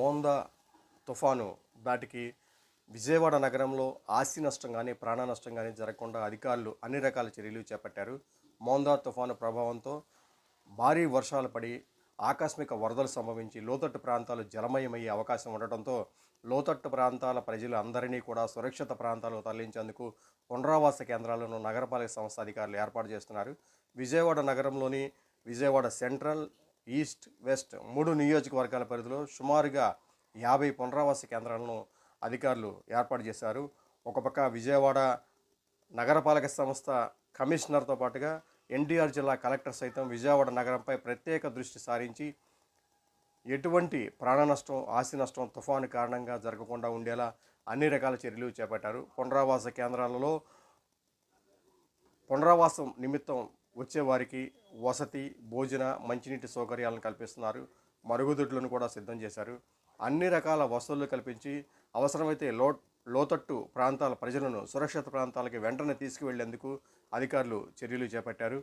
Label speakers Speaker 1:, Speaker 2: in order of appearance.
Speaker 1: మోందా తుఫాను దాటికి విజయవాడ నగరంలో ఆస్తి నష్టం కానీ ప్రాణ నష్టం కానీ జరగకుండా అధికారులు అన్ని రకాల చర్యలు చేపట్టారు. మోందా తుఫాను ప్రభావంతో భారీ వర్షాలు పడి ఆకస్మిక వరదలు సంభవించి లోతట్టు ప్రాంతాలు జలమయమయ్యే అవకాశం ఉండటంతో లోతట్టు ప్రాంతాల ప్రజలు అందరినీ కూడా సురక్షిత ప్రాంతాలకు తరలించేందుకు పునరావాస కేంద్రాలను నగరపాలక సంస్థ అధికారులు ఏర్పాటు చేస్తున్నారు. విజయవాడ నగరంలోని విజయవాడ సెంట్రల్ ఈస్ట్ వెస్ట్ మూడు నియోజకవర్గాల పరిధిలో సుమారుగా యాభై పునరావాస కేంద్రాలను అధికారులు ఏర్పాటు చేశారు. ఒక పక్క విజయవాడ నగరపాలక సంస్థ కమిషనర్తో పాటుగా ఎన్టీఆర్ జిల్లా కలెక్టర్ సైతం విజయవాడ నగరంపై ప్రత్యేక దృష్టి సారించి ఎటువంటి ప్రాణ నష్టం ఆస్తి నష్టం తుఫాను కారణంగా జరగకుండా ఉండేలా అన్ని రకాల చర్యలు చేపట్టారు. పునరావాస కేంద్రాలలో పునరావాసం నిమిత్తం వచ్చేవారికి వసతి భోజన మంచినీటి సౌకర్యాలను కల్పిస్తున్నారు. మరుగుదొడ్లను కూడా సిద్ధం చేశారు. అన్ని రకాల వసతులు కల్పించి అవసరమైతే లో లోతట్టు ప్రాంతాల ప్రజలను సురక్షిత ప్రాంతాలకి వెంటనే తీసుకువెళ్ళేందుకు అధికారులు చర్యలు చేపట్టారు.